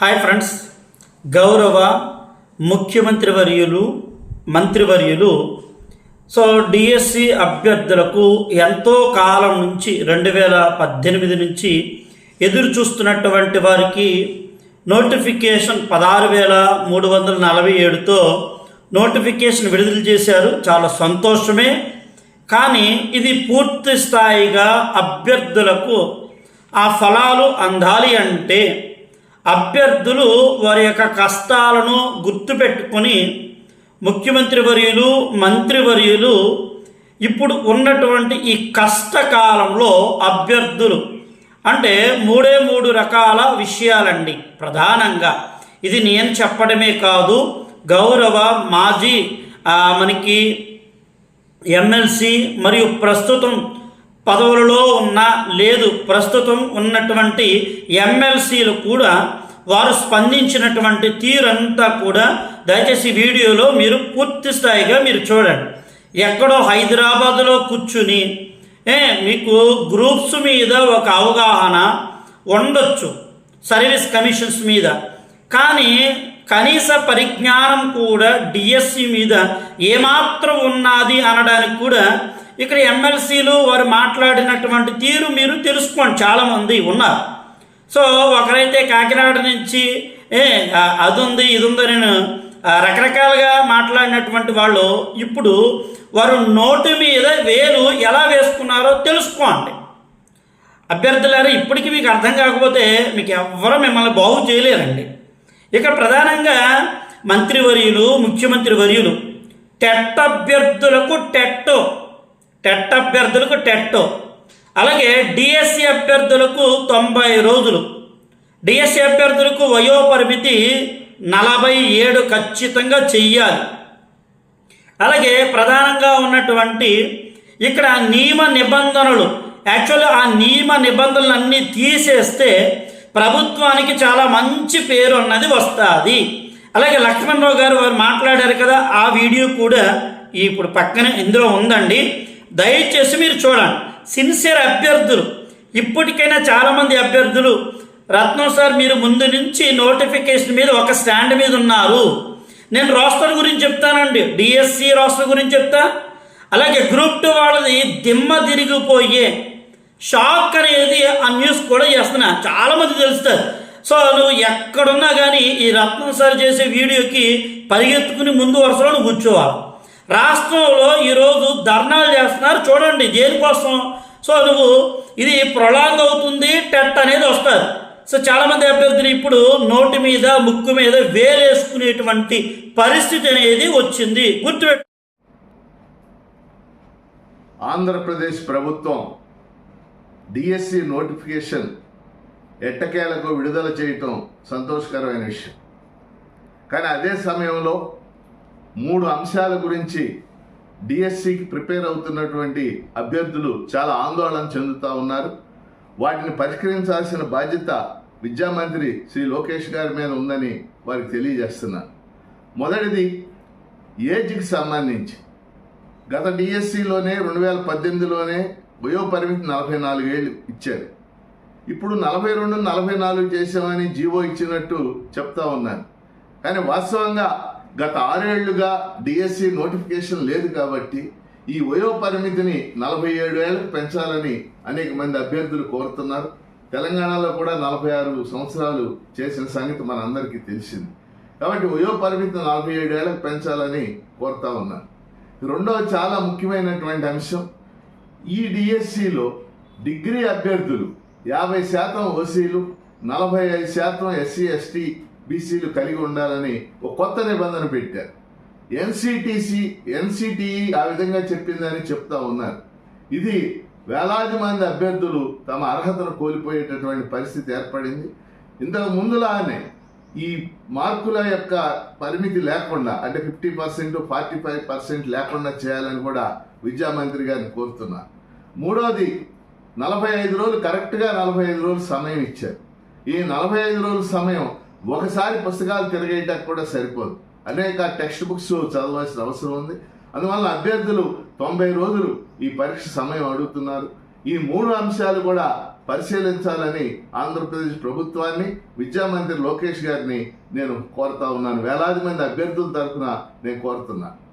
Hi friends గౌరవ ముఖ్యమంత్రి వర్యులు మంత్రివర్యులు. సో డిఎస్సి అభ్యర్థులకు ఎంతో కాలం నుంచి రెండు వేల పద్దెనిమిది నుంచి ఎదురు చూస్తున్నటువంటి వారికి నోటిఫికేషన్ పదహారు వేల మూడు వందల నలభై ఏడుతో నోటిఫికేషన్ విడుదల చేశారు. చాలా సంతోషమే. కానీ ఇది పూర్తి స్థాయిగా అభ్యర్థులకు ఆ ఫలాలు అందాలి అంటే అభ్యర్థులు వారి యొక్క కష్టాలను గుర్తుపెట్టుకొని ముఖ్యమంత్రి వర్యులు మంత్రివర్యులు ఇప్పుడు ఉన్నటువంటి ఈ కష్టకాలంలో అభ్యర్థులు అంటే మూడే మూడు రకాల విషయాలండి. ప్రధానంగా ఇది నేను చెప్పడమే కాదు గౌరవ మాజీ మనకి ఎమ్మెల్సీ మరియు ప్రస్తుతం పదవులలో ఉన్న లేదు ప్రస్తుతం ఉన్నటువంటి ఎమ్మెల్సీలు కూడా వారు స్పందించినటువంటి తీరంతా కూడా దయచేసి వీడియోలో మీరు పూర్తి స్థాయిగా మీరు చూడండి. ఎక్కడో హైదరాబాద్లో కూర్చుని ఏ మీకు గ్రూప్స్ మీద ఒక అవగాహన ఉండొచ్చు సర్వీస్ కమిషన్స్ మీద. కానీ కనీస పరిజ్ఞానం కూడా డిఎస్సి మీద ఏమాత్రం ఉన్నది అనడానికి కూడా ఇక్కడ ఎమ్మెల్సీలు వారు మాట్లాడినటువంటి తీరు మీరు తెలుసుకోండి. చాలామంది ఉన్నారు. సో ఒకరైతే కాకినాడ నుంచి ఏ అది ఉంది ఇది ఉంది నేను రకరకాలుగా మాట్లాడినటువంటి వాళ్ళు ఇప్పుడు వారు నోటి మీద వేలు ఎలా వేసుకున్నారో తెలుసుకోండి. అభ్యర్థులారా ఇప్పటికీ మీకు అర్థం కాకపోతే మీకు ఎవ్వరూ మిమ్మల్ని బాగు చేయలేరండి. ఇక్కడ ప్రధానంగా మంత్రివర్యులు ముఖ్యమంత్రి వర్యులు టెట్ అభ్యర్థులకు టెట్టో. టెట్ అభ్యర్థులకు టెట్టో. అలాగే డిఎస్సి అభ్యర్థులకు తొంభై రోజులు. డిఎస్సి అభ్యర్థులకు వయోపరిమితి నలభై ఏడు ఖచ్చితంగా చెయ్యాలి. అలాగే ప్రధానంగా ఉన్నటువంటి ఇక్కడ నియమ నిబంధనలు. యాక్చువల్లీ ఆ నియమ నిబంధనలన్నీ తీసేస్తే ప్రభుత్వానికి చాలా మంచి పేరు అన్నది వస్తుంది. అలాగే లక్ష్మణరావు గారు వారు మాట్లాడారు కదా ఆ వీడియో కూడా ఇప్పుడు పక్కన ఇందులో ఉందండి. దయచేసి మీరు చూడండి. సిన్సియర్ అభ్యర్థులు ఇప్పటికైనా చాలామంది అభ్యర్థులు రత్నం సార్ మీరు ముందు నుంచి నోటిఫికేషన్ మీద ఒక స్టాండ్ మీద ఉన్నారు. నేను రోస్టర్ గురించి చెప్తానండి. డిఎస్సి రోస్టర్ గురించి చెప్తా. అలాగే గ్రూప్ టూ వాళ్ళది దిమ్మ తిరిగిపోయే షాక్ అనేది ఆ న్యూస్ కూడా చేస్తున్నా. చాలామంది తెలుస్తుంది సో నువ్వు ఎక్కడున్నా కానీ ఈ రత్నం సార్ చేసే వీడియోకి పరిగెత్తుకుని ముందు వరుసలో నువ్వు కూర్చోవాలి రాష్ట్రంలో ఈరోజు ధర్నాలు చేస్తున్నారు చూడండి దేనికోసం? సో నువ్వు ఇది ప్రొలాంగ్ అవుతుంది టెట్ అనేది వస్తుంది సో చాలామంది అభ్యర్థులు ఇప్పుడు నోటి మీద ముక్కు మీద వేలేసుకునేటువంటి పరిస్థితి అనేది వచ్చింది. గుర్తుపెట్టు ఆంధ్రప్రదేశ్ ప్రభుత్వం డిఎస్సి నోటిఫికేషన్ ఎట్టకేలకు విడుదల చేయటం సంతోషకరమైన విషయం. కానీ అదే సమయంలో మూడు అంశాల గురించి డిఎస్సికి ప్రిపేర్ అవుతున్నటువంటి అభ్యర్థులు చాలా ఆందోళన చెందుతూ ఉన్నారు. వాటిని పరిష్కరించాల్సిన బాధ్యత విద్యామంత్రి శ్రీ లోకేష్ గారి మీద ఉందని వారికి తెలియజేస్తున్నాను. మొదటిది ఏజ్కి సంబంధించి. గత డిఎస్సిలోనే రెండు వేల పద్దెనిమిదిలోనే వయో పరిమితి నలభై నాలుగేళ్ళు ఇచ్చారు. ఇప్పుడు నలభై రెండు నలభై నాలుగు చేసామని జీవో ఇచ్చినట్టు చెప్తా ఉన్నాను. కానీ వాస్తవంగా గత ఆరేళ్ళుగా డిఎస్సి నోటిఫికేషన్ లేదు కాబట్టి ఈ వయో పరిమితిని నలభై ఏడు ఏళ్ళకు పెంచాలని అనేక మంది అభ్యర్థులు కోరుతున్నారు. తెలంగాణలో కూడా నలభై ఆరు సంవత్సరాలు చేసిన సంగతి మనందరికీ తెలిసింది. కాబట్టి వయో పరిమితిని నలభై ఏడు ఏళ్ళకు పెంచాలని కోరుతా ఉన్నాను. రెండవ చాలా ముఖ్యమైనటువంటి అంశం ఈ డిఎస్సిలో డిగ్రీ అభ్యర్థులు యాభై శాతం ఓసీలు నలభై ఐదు శాతం ఎస్సీ ఎస్టీ బీసీలు కలిగి ఉండాలని ఒక కొత్త నిబంధన పెట్టారు. ఎన్సిటిసి ఎన్సిటిఈ ఆ విధంగా చెప్పిందని చెప్తా ఉన్నారు. ఇది వేలాది మంది అభ్యర్థులు తమ అర్హతను కోల్పోయేటటువంటి పరిస్థితి ఏర్పడింది. ఇంతకు ముందులానే ఈ మార్కుల యొక్క పరిమితి లేకుండా అంటే fifty percent forty five percent లేకుండా చేయాలని కూడా విద్యామంత్రి గారిని కోరుతున్నా. మూడవది నలభై ఐదు రోజులు కరెక్ట్గా నలభై ఐదు రోజులు సమయం ఇచ్చారు. ఈ నలభై ఐదు రోజుల సమయం ఒకసారి పుస్తకాలు తిరగేయటానికి కూడా సరిపోదు. అనేక టెక్స్ట్ బుక్స్ చదవాల్సిన అవసరం ఉంది. అందువల్ల అభ్యర్థులు తొంభై రోజులు ఈ పరీక్ష సమయం అడుగుతున్నారు. ఈ మూడు అంశాలు కూడా పరిశీలించాలని ఆంధ్రప్రదేశ్ ప్రభుత్వాన్ని విద్యామంత్రి లోకేష్ గారిని నేను కోరుతా ఉన్నాను. వేలాది మంది అభ్యర్థుల తరఫున నేను కోరుతున్నాను